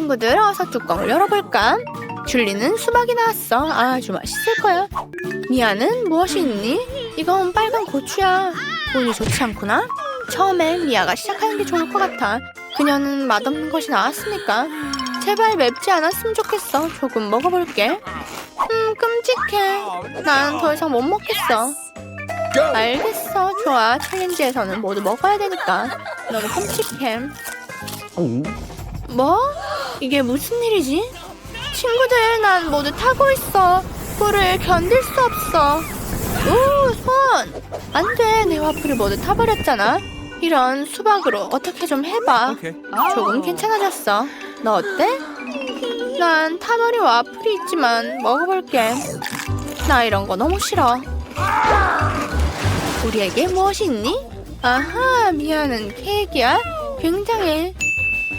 친구들 어서 뚜껑을 열어볼까? 줄리는 수박이 나왔어. 아주 맛있을 거야. 미아는 무엇이 있니? 이건 빨간 고추야. 운이 좋지 않구나. 처음엔 미아가 시작하는 게 좋을 것 같아. 그녀는 맛없는 것이 나왔으니까. 제발 맵지 않았으면 좋겠어. 조금 먹어볼게. 음, 끔찍해. 난 더 이상 못 먹겠어. 알겠어. 좋아. 챌린지에서는 모두 먹어야 되니까. 너무 끔찍해. 뭐? 이게 무슨 일이지? 친구들, 난 모두 타고 있어. 불을 견딜 수 없어. 오, 손! 안 돼. 내 와플을 모두 타버렸잖아. 이런 수박으로 어떻게 좀 해봐. 조금 괜찮아졌어. 너 어때? 난 타버린 와플이 있지만 먹어볼게. 나 이런 거 너무 싫어. 우리에게 무엇이 있니? 아하, 미아는 케이크야? 굉장해.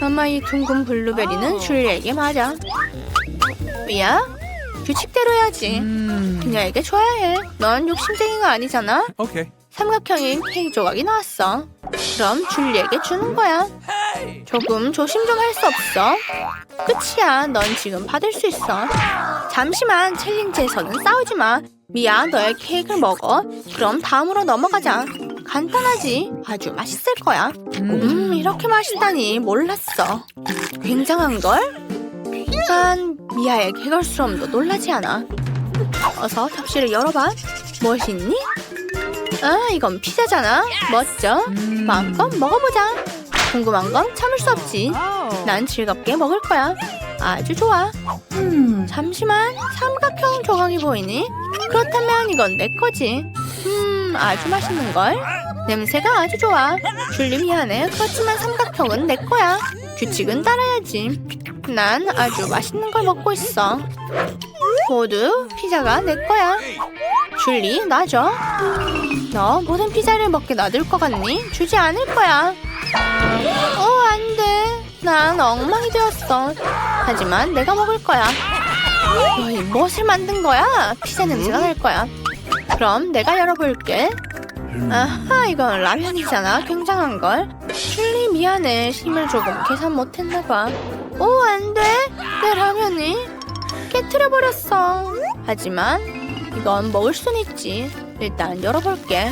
아마 이 둥근 블루베리는 줄리에게 맞아. 미아, 규칙대로 해야지. 그녀에게 줘야 해. 넌 욕심쟁이가 아니잖아. Okay. 삼각형인 케이크 조각이 나왔어. 그럼 줄리에게 주는 거야. 조금 조심 좀 할 수 없어? 끝이야. 넌 지금 받을 수 있어. 잠시만 챌린지에서는 싸우지 마. 미야, 너의 케이크를 먹어. 그럼 다음으로 넘어가자. 간단하지. 아주 맛있을 거야. 음, 이렇게 맛있다니 몰랐어. 굉장한 걸? 난 미아의 개걸스러움도 놀라지 않아. 어서 접시를 열어봐. 무엇이 있니? 아, 이건 피자잖아. 멋져. 마음껏 먹어보자. 궁금한 건 참을 수 없지. 난 즐겁게 먹을 거야. 아주 좋아. 잠시만, 삼각형 조각이 보이니? 그렇다면 이건 내 거지. 음, 아주 맛있는 걸. 냄새가 아주 좋아. 줄리 미안해. 그렇지만 삼각형은 내 거야. 규칙은 따라야지. 난 아주 맛있는 걸 먹고 있어. 모두 피자가 내 거야. 줄리, 놔줘. 너 모든 피자를 먹게 놔둘 것 같니? 주지 않을 거야. 어, 안 돼. 난 엉망이 되었어. 하지만 내가 먹을 거야. 너희 무엇을 만든 거야? 피자 냄새가 날 거야. 그럼 내가 열어볼게. 아하, 이건 라면이잖아. 굉장한 걸. 줄리 미안해. 힘을 조금 계산 못했나 봐. 오, 안 돼. 내 라면이 깨트려 버렸어. 하지만 이건 먹을 순 있지. 일단 열어볼게.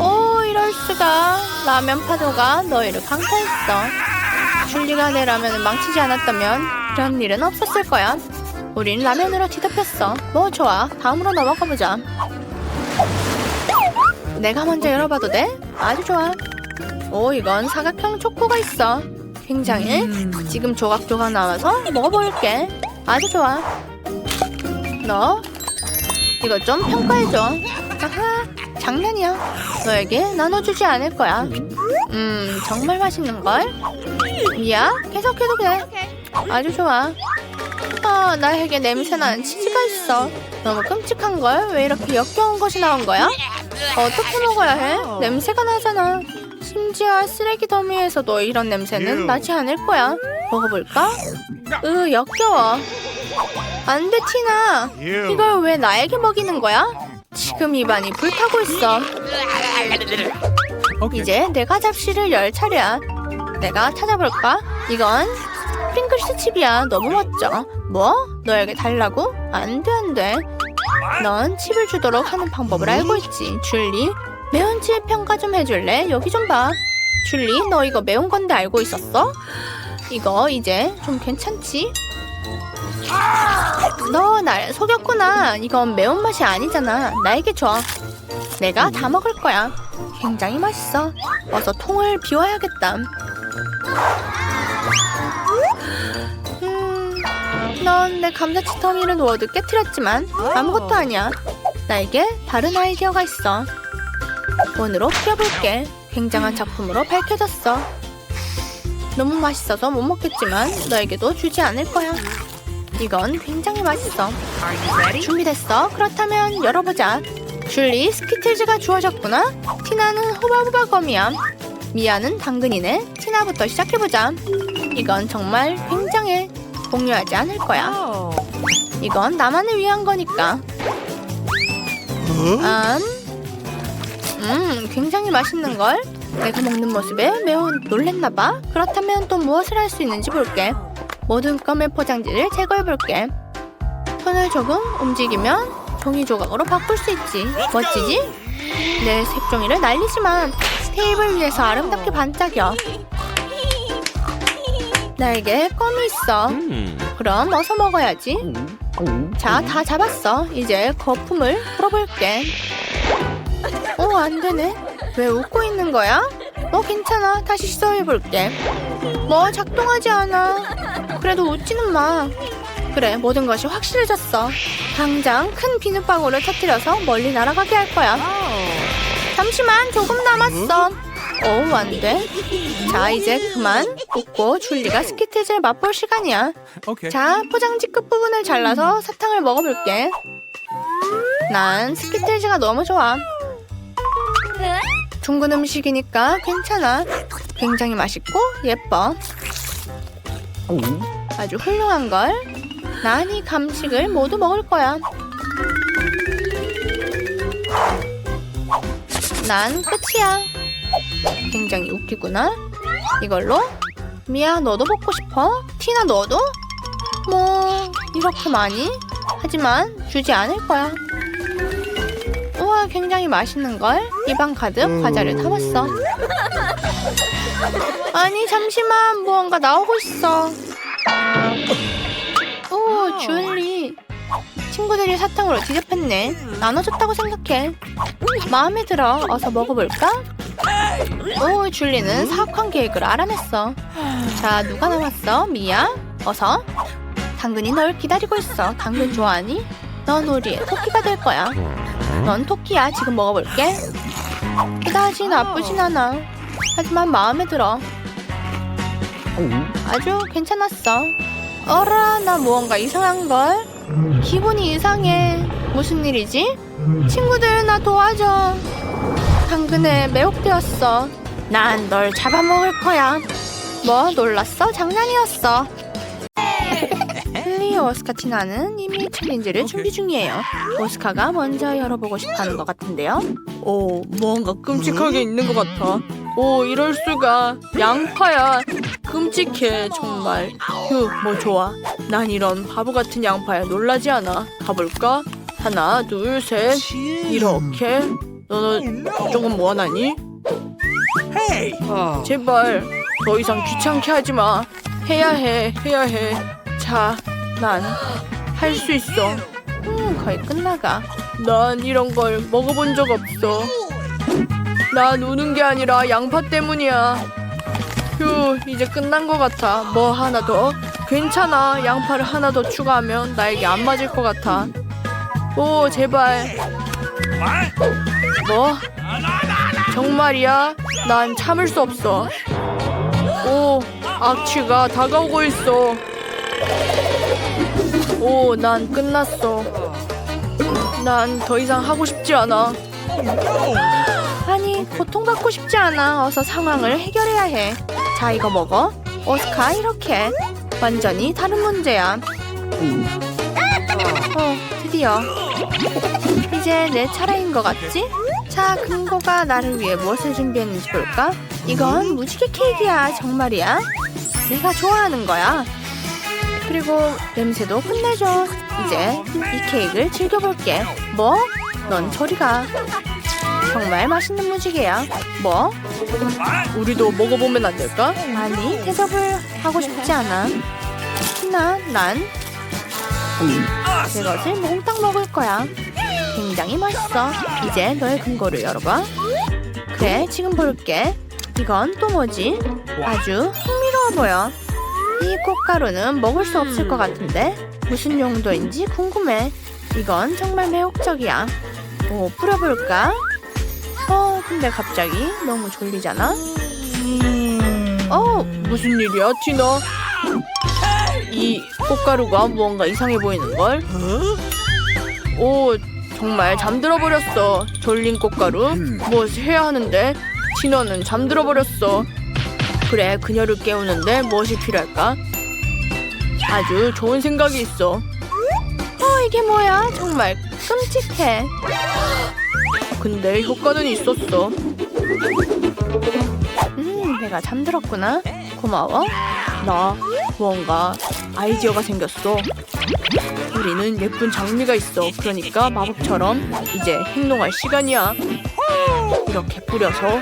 오, 이럴 수가. 라면 파도가 너희를 강타했어. 줄리가 내 라면을 망치지 않았다면 이런 일은 없었을 거야. 우린 라면으로 뒤 덮였어. 뭐 좋아. 다음으로 넘어가 보자. 내가 먼저 열어봐도 돼? 아주 좋아. 오, 이건 사각형 초코가 있어. 굉장해. 지금 조각조각 나와서 먹어볼게. 아주 좋아. 너 이거 좀 평가해줘. 아하, 장난이야. 너에게 나눠주지 않을 거야. 음, 정말 맛있는 걸. 미야, 계속해도 돼. 아주 좋아. 아, 나에게 냄새나는 치즈가 있어. 너무 끔찍한 걸. 왜 이렇게 역겨운 것이 나온 거야? 어떻게 먹어야 해? 냄새가 나잖아. 심지어 쓰레기 더미에서도 이런 냄새는 나지 않을 거야. 먹어볼까? 으, 역겨워. 안 돼, 티나. 이걸 왜 나에게 먹이는 거야? 지금 입안이 불타고 있어. 이제 내가 잡시를 열 차례야. 내가 찾아볼까? 이건 프링글스 칩이야. 너무 멋져. 뭐? 너에게 달라고? 안 돼, 안 돼. 넌 칩을 주도록 하는 방법을 알고 있지. 줄리, 매운 칩 평가 좀 해줄래? 여기 좀 봐. 줄리, 너 이거 매운 건데 알고 있었어? 이거 이제 좀 괜찮지? 너 날 속였구나. 이건 매운맛이 아니잖아. 나에게 줘. 내가 다 먹을 거야. 굉장히 맛있어. 어서 통을 비워야겠다. 넌내 더미를 모두 깨뜨렸지만 아무것도 아니야. 나에게 다른 아이디어가 있어. 원으로 피워볼게. 굉장한 작품으로 밝혀졌어. 너무 맛있어서 못 먹겠지만 너에게도 주지 않을 거야. 이건 굉장히 맛있어. 준비됐어? 그렇다면 열어보자. 줄리 스키틀즈가 주어졌구나. 티나는 호바호바 거미야. 미아는 당근이네. 티나부터 시작해보자. 이건 정말 굉장해. 공유하지 않을 거야. 이건 나만을 위한 거니까. 음, 음, 굉장히 맛있는 걸. 내가 먹는 모습에 매우 놀랬나 봐. 그렇다면 또 무엇을 할 수 있는지 볼게. 모든 껌의 포장지를 제거해 볼게. 손을 조금 움직이면 종이 조각으로 바꿀 수 있지. 멋지지? 내 색종이를 날리지만 테이블 위에서 아름답게 반짝여. 나에게 껌이 있어. 그럼 어서 먹어야지. 자, 다 잡았어. 이제 거품을 풀어볼게. 오, 안 되네. 왜 웃고 있는 거야? 어, 괜찮아. 다시 시도해볼게. 뭐, 작동하지 않아. 그래도 웃지는 마. 그래, 모든 것이 확실해졌어. 당장 큰 비눗방울을 터뜨려서 멀리 날아가게 할 거야. 잠시만, 조금 남았어. 오, 안 돼. 자, 이제 그만 웃고 줄리가 스키트즈를 맛볼 시간이야. Okay. 자, 포장지 끝부분을 잘라서 사탕을 먹어볼게. 난 스키틀즈가 너무 좋아. 둥근 음식이니까 괜찮아. 굉장히 맛있고 예뻐. 아주 훌륭한 걸. 난 이 감식을 모두 먹을 거야. 난 끝이야. 굉장히 웃기구나. 이걸로 미야 너도 먹고 싶어? 티나 너도? 뭐 이렇게 많이? 하지만 주지 않을 거야. 우와 굉장히 맛있는 걸. 입안 가득 과자를 담았어. 아니 잠시만 무언가 나오고 있어. 오 줄리. 친구들이 사탕으로 뒤집혔네. 나눠줬다고 생각해. 마음에 들어. 어서 먹어볼까? 오, 줄리는 사악한 계획을 알아냈어. 자, 누가 남았어? 미야? 어서. 당근이 널 기다리고 있어. 당근 좋아하니? 넌 우리의 토끼가 될 거야. 넌 토끼야. 지금 먹어볼게. 그다지 나쁘진 않아. 하지만 마음에 들어. 아주 괜찮았어. 어라, 나 무언가 이상한걸? 기분이 이상해. 무슨 일이지? 친구들, 나 도와줘. 당근에 매혹되었어. 난 널 잡아먹을 거야. 뭐 놀랐어? 장난이었어. 플리 오스카 티나는 이미 챌린지를 준비 중이에요. 오스카가 먼저 열어보고 싶다는 것 같은데요. 오, 뭔가 끔찍하게 있는 것 같아. 오, 이럴 수가. 양파야. 끔찍해, 정말. 휴, 뭐 좋아. 난 이런 바보 같은 양파에 놀라지 않아. 가볼까? 하나, 둘, 셋. 이렇게. 너는 조금 원하니? Hey. 제발 더 이상 귀찮게 하지 마. 해야 해, 해야 해. 자, 난 할 수 있어. 음, 거의 끝나가. 난 이런 걸 먹어본 적 없어. 난 우는 게 아니라 양파 때문이야. 휴, 이제 끝난 것 같아. 뭐 하나 더? 괜찮아. 양파를 하나 더 추가하면 나에게 안 맞을 것 같아. 오, 제발. 뭐? 정말이야? 난 참을 수 없어. 오, 악취가 다가오고 있어. 오, 난 끝났어. 난 더 이상 하고 싶지 않아. 아니, 고통받고 싶지 않아. 어서 상황을 해결해야 해. 자, 이거 먹어. 오스카, 이렇게. 완전히 다른 문제야. 어, 드디어. 이제 내 차례인 것 같지? 자, 금고가 나를 위해 무엇을 준비했는지 볼까? 이건 무지개 케이크야, 정말이야. 내가 좋아하는 거야. 그리고 냄새도 끝내줘. 이제 이 케이크를 즐겨볼게. 뭐? 넌 저리 가. 정말 맛있는 무지개야. 뭐? 우리도 먹어보면 안 될까? 아니, 대접을 하고 싶지 않아. 나, 난 이것을 몽땅 먹을 거야. 굉장히 맛있어. 이제 너의 금고를 열어봐. 그래, 지금 볼게. 이건 또 뭐지? 아주 흥미로워 보여. 이 꽃가루는 먹을 수 없을 것 같은데 무슨 용도인지 궁금해. 이건 정말 매혹적이야. 오, 뿌려볼까? 어, 근데 갑자기 너무 졸리잖아. 어, 무슨 일이야, 티나? 이 꽃가루가 무언가 이상해 보이는 걸? 오, 정말 잠들어 버렸어. 졸린 꽃가루. 무엇을 해야 하는데? 티너는 잠들어 버렸어. 그래, 그녀를 깨우는데 무엇이 필요할까? 아주 좋은 생각이 있어. 어, 이게 뭐야? 정말 끔찍해. 근데 효과는 있었어. 음, 내가 잠들었구나. 고마워. 나 뭔가 아이디어가 생겼어. 우리는 예쁜 장미가 있어. 그러니까 마법처럼 이제 행동할 시간이야. 이렇게 뿌려서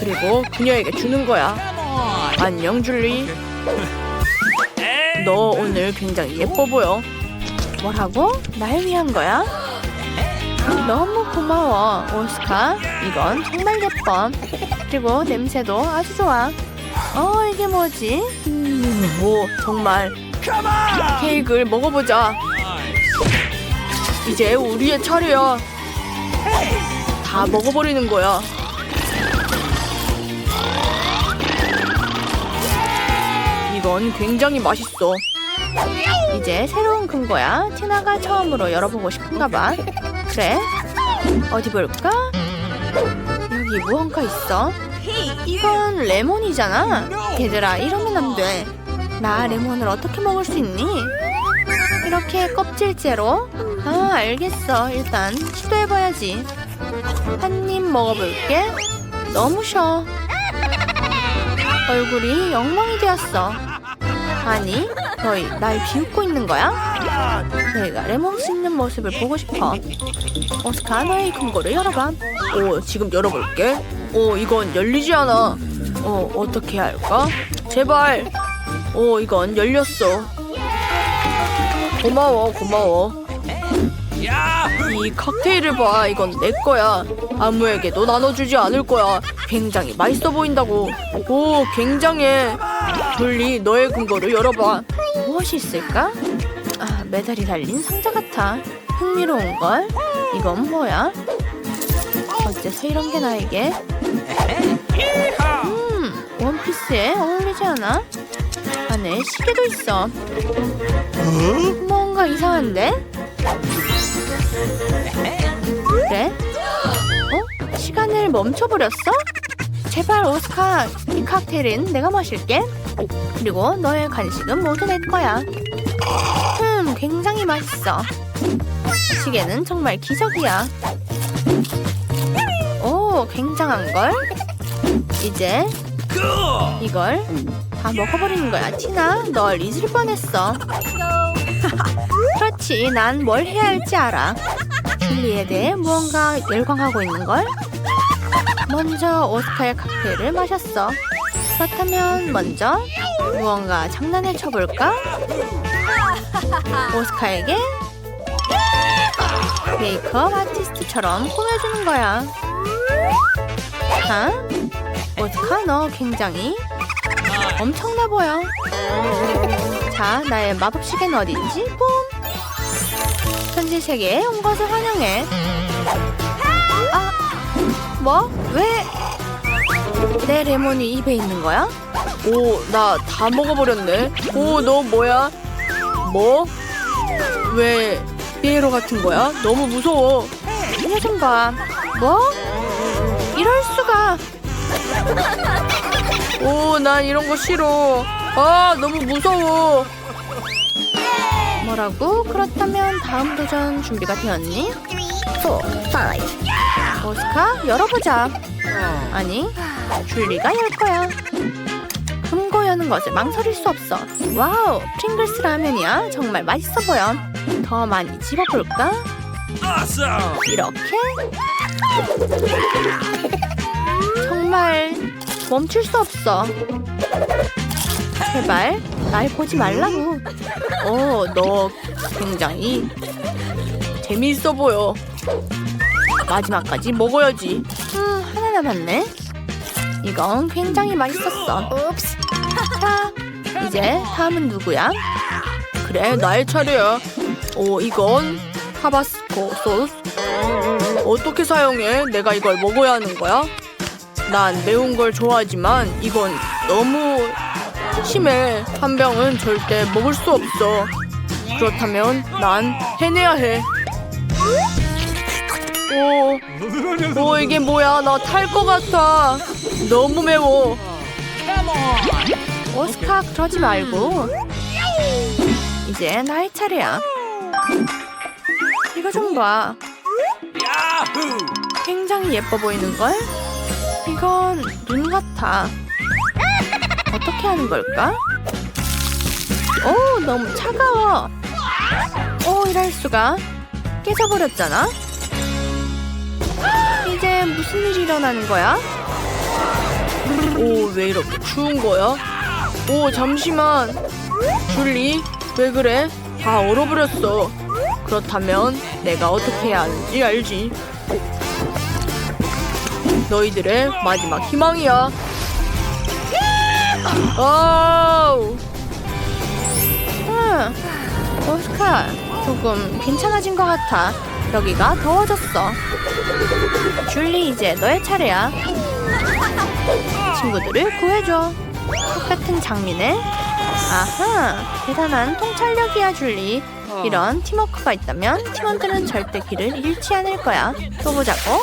그리고 그녀에게 주는 거야. 안녕 줄리. 너 오늘 굉장히 예뻐 보여. 뭐라고? 날 위한 거야? 너무 고마워, 오스카. 이건 정말 예뻐. 그리고 냄새도 아주 좋아. 어, 이게 뭐지? 음, 뭐, 정말. 케이크를 먹어보자. 이제 우리의 차례야. 다 먹어버리는 거야. 이건 굉장히 맛있어. 이제 새로운 근거야. 티나가 처음으로 열어보고 싶은가 봐. 그래? 어디 볼까? 여기 무언가 있어. 이건 레몬이잖아. 얘들아, 이러면 안 돼. 나 레몬을 어떻게 먹을 수 있니? 이렇게 껍질째로? 아, 알겠어. 일단 시도해봐야지. 한 입 먹어볼게. 너무 쉬워. 얼굴이 엉망이 되었어. 아니, 너희 날 비웃고 있는 거야? 내가 레몬 씹는 모습을 보고 싶어. 오스카, 너의 금고를 열어봐. 오, 지금 열어볼게. 오, 이건 열리지 않아. 어, 어떻게 할까? 제발. 오, 이건 열렸어. 고마워, 고마워. 이 칵테일을 봐. 이건 내 거야. 아무에게도 나눠주지 않을 거야. 굉장히 맛있어 보인다고. 오, 굉장해. 졸리, 너의 근거를 열어봐. 무엇이 있을까? 아, 메달이 달린 상자 같아. 흥미로운 걸. 이건 뭐야? 어째서 이런 게 나에게? 음, 원피스에 어울리지 않아? 안에 시계도 있어. 뭔가 이상한데? 그래? 어? 시간을 멈춰버렸어? 제발 오스카 이 칵테일은 내가 마실게 그리고 너의 간식은 모두 내 거야 음 굉장히 맛있어 시계는 정말 기적이야 오 굉장한걸 이제 이걸 다 먹어버리는 거야 티나 널 잊을 뻔했어 그렇지 난 뭘 해야 할지 알아 줄리에 대해 무언가 열광하고 있는걸? 먼저 오스카의 칵테일을 마셨어. 그렇다면 먼저 무언가 장난을 쳐볼까? 오스카에게 메이크업 아티스트처럼 꾸며주는 거야. 아? 너 굉장히 엄청나 보여. 자, 나의 마법 시계는 어디지? 뿜! 현지 세계에 온 것을 환영해. 아, 뭐? 왜? 내 레몬이 입에 있는 거야? 오, 나 다 먹어버렸네. 오, 너 뭐야? 뭐? 왜 피에로 같은 거야? 너무 무서워. 이거 좀 봐. 뭐? 오, 난 이런 거 싫어. 아, 너무 무서워. 뭐라고? 그렇다면 다음 도전 준비가 되었니? 오스카 열어보자. 아니, 줄리가 열 거야. 금고 여는 것을 망설일 수 없어. 와우, 프링글스 라면이야. 정말 맛있어 보여. 더 많이 집어볼까? Awesome! 이렇게? 멈출 수 없어. 제발 날 보지 말라고. 어, 너 굉장히 재미있어 보여. 마지막까지 먹어야지. 음, 하나 남았네. 이건 굉장히 맛있었어. 자, 이제 다음은 누구야? 그래, 나의 차례야. 오, 이건 타바스코 소스. 어떻게 사용해? 내가 이걸 먹어야 하는 거야? 난 매운 걸 좋아하지만 이건 너무 심해. 한 병은 절대 먹을 수 없어. 그렇다면 난 해내야 해. 오, 오 이게 뭐야? 나 탈 것 같아. 너무 매워. 오스카 그러지 말고. 이제 나의 차례야. 이거 좀 봐. 굉장히 예뻐 보이는 걸? 이건 눈 같아. 어떻게 하는 걸까? 오, 너무 차가워. 오, 이럴 수가. 깨져버렸잖아. 이제 무슨 일이 일어나는 거야? 오, 왜 이렇게 추운 거야? 오, 잠시만. 줄리, 왜 그래? 다 얼어버렸어. 그렇다면 내가 어떻게 해야 하는지 알지? 너희들의 마지막 희망이야. 아우. 응, 오스카 조금 괜찮아진 것 같아. 여기가 더워졌어. 줄리 이제 너의 차례야. 친구들을 구해줘. 똑같은 장미네. 아하, 대단한 통찰력이야 줄리. 이런 팀워크가 있다면 팀원들은 절대 길을 잃지 않을 거야. 또 보자고.